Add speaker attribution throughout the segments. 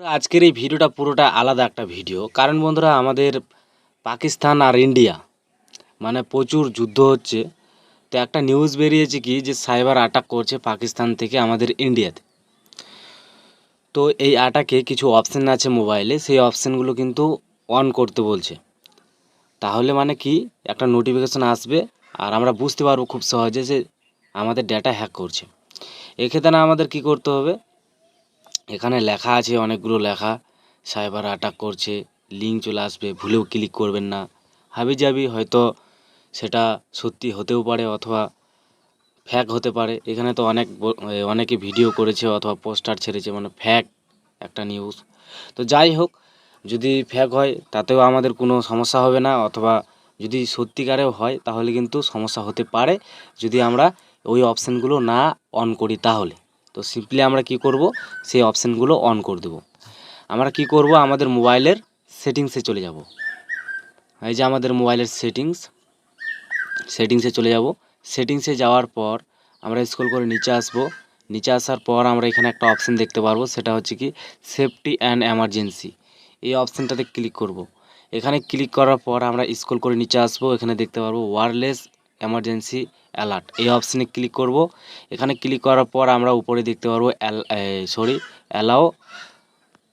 Speaker 1: আজকের এই ভিডিওটা পুরোটা আলাদা একটা ভিডিও। কারণ বন্ধুরা, আমাদের পাকিস্তান আর ইন্ডিয়া মানে প্রচুর যুদ্ধ হচ্ছে। তো একটা নিউজ বেরিয়েছে কি, যে সাইবার অ্যাটাক করছে পাকিস্তান থেকে আমাদের ইন্ডিয়াতে। তো এই অ্যাটাকে কিছু অপশান আছে মোবাইলে সেই অপশানগুলো কিন্তু অন করতে বলছে। তাহলে মানে কি, একটা নোটিফিকেশন আসবে, আর আমরা বুঝতে পারব খুব সহজে যে আমাদের ডেটা হ্যাক করছে। এক্ষেত্রে আমাদের কি করতে হবে এখানে লেখা আছে, অনেকগুলো লেখা। সাইবার অ্যাটাক করছে লিঙ্ক চলে আসবে, ভুলেও ক্লিক করবেন না। হাবি যাবি হয়তো সেটা সত্যি হতেও পারে অথবা ফ্যাক হতে পারে। এখানে তো অনেক অনেকে ভিডিও করেছে অথবা পোস্টার ছেড়েছে মানে ফ্যাক একটা নিউজ তো যাই হোক, যদি ফ্যাক হয়, তাতেও আমাদের কোনো সমস্যা হবে না। অথবা যদি সত্যিকারেও হয়, তাহলে কিন্তু সমস্যা হতে পারে। যদি আমরা ওই অপশানগুলো না অন করি তাহলে। তো সিম্পলি আমরা কি করব? সেই অপশানগুলো অন করে দেবো। আমরা কি করব? আমাদের মোবাইলের সেটিংসে চলে যাব। এই যে আমাদের মোবাইলের সেটিংস, সেটিংসে চলে যাব। সেটিংসে যাওয়ার পর আমরা স্ক্রল করে নিচে আসব। নিচে আসার পর আমরা এখানে একটা অপশান দেখতে পারব, সেটা হচ্ছে কি সেফটি অ্যান্ড এমার্জেন্সি এই অপশানটাতে ক্লিক করব। এখানে ক্লিক করার পর আমরা স্ক্রল করে নিচে আসব। এখানে দেখতে পারব ওয়্যারলেস এমার্জেন্সি অ্যালার্ট এই অপশানে ক্লিক করব। এখানে ক্লিক করার পর আমরা উপরে দেখতে পারব সরি অ্যালাও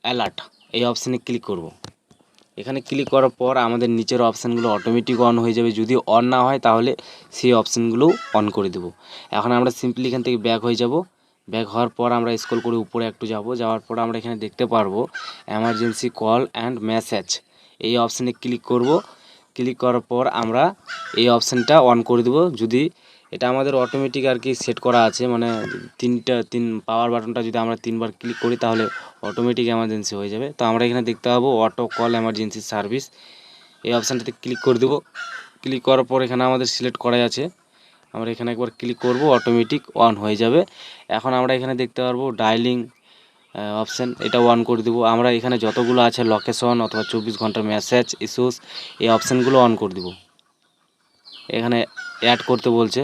Speaker 1: অ্যালার্ট এই অপশানে ক্লিক করব। এখানে ক্লিক করার পর আমাদের নিচের অপশানগুলো অটোমেটিক অন হয়ে যাবে। যদি অন না হয় তাহলে সেই অপশানগুলো অন করে দেবো। এখন আমরা সিম্পলি এখান থেকে ব্যাক হয়ে যাব। ব্যাক হওয়ার পর আমরা স্ক্রল করে উপরে একটু যাব। যাওয়ার পর আমরা এখানে দেখতে পারব এমার্জেন্সি কল অ্যান্ড মেসেজ এই অপশানে ক্লিক করব। ক্লিক করার পর আমরা এই অপশানটা অন করে দেবো। যদি এটা আমাদের অটোমেটিক আর কি সেট করা আছে মানে তিনটা, তিন পাওয়ার বাটনটা যদি আমরা তিনবার ক্লিক করি, তাহলে অটোমেটিক এমার্জেন্সি হয়ে যাবে। তো আমরা এখানে দেখতে পাবো অটো কল এমার্জেন্সি সার্ভিস এই অপশানটাতে ক্লিক করে দেবো। ক্লিক করার পর এখানে আমাদের সিলেক্ট করাই আছে। আমরা এখানে একবার ক্লিক করব অটোমেটিক অন হয়ে যাবে। এখন আমরা এখানে দেখতে পারব ডায়ালিং অপশান এটা অন করে দেবো। আমরা এখানে যতগুলো আছে লোকেশন অথবা চব্বিশ ঘণ্টার মেসেজ ইস্যুস এই অপশানগুলো অন করে দেবো। এখানে অ্যাড করতে বলছে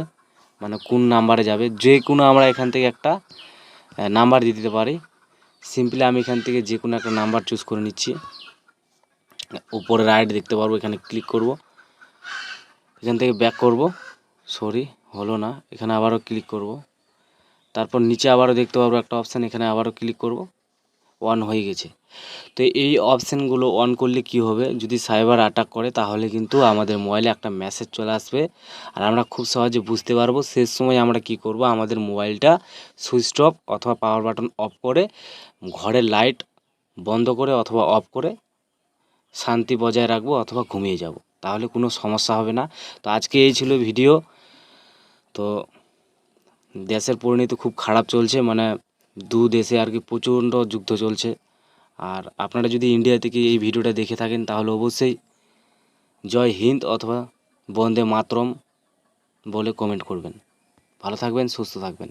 Speaker 1: মানে কোন নাম্বারে যাবে। যে কোনো আমরা এখান থেকে একটা নাম্বার দিয়ে দিতে পারি। সিম্পলি আমি এখান থেকে যে কোনো একটা নাম্বার চুজ করে নিচ্ছি। উপরে রাইট দেখতে পারব, এখানে ক্লিক করব। এখান থেকে ব্যাক করব। সরি হলো না। এখানে আবারও ক্লিক করব। তারপর নিচে আবারও দেখতে পারব একটা অপশান এখানে আবারও ক্লিক করব। অন হয়ে গেছে। তো এই অপশানগুলো অন করলে কি হবে? যদি সাইবার অ্যাটাক করে, তাহলে কিন্তু আমাদের মোবাইলে একটা মেসেজ চলে আসবে। আর আমরা খুব সহজে বুঝতে পারব শেষ সময় আমরা কি করব? আমাদের মোবাইলটা সুইচ অফ অথবা পাওয়ার বাটন অফ করে, ঘরের লাইট বন্ধ করে অথবা অফ করে শান্তি বজায় রাখব অথবা ঘুমিয়ে যাব। তাহলে কোনো সমস্যা হবে না। তো আজকে এই ছিল ভিডিও তো দেশের পরিণতি খুব খারাপ চলছে মানে দু দেশে আর কি প্রচণ্ড যুদ্ধ চলছে। আর আপনারা যদি ইন্ডিয়া থেকে এই ভিডিওটা দেখে থাকেন, তাহলে অবশ্যই জয় হিন্দ অথবা বন্দে মাতরম বলে কমেন্ট করবেন। ভালো থাকবেন, সুস্থ থাকবেন।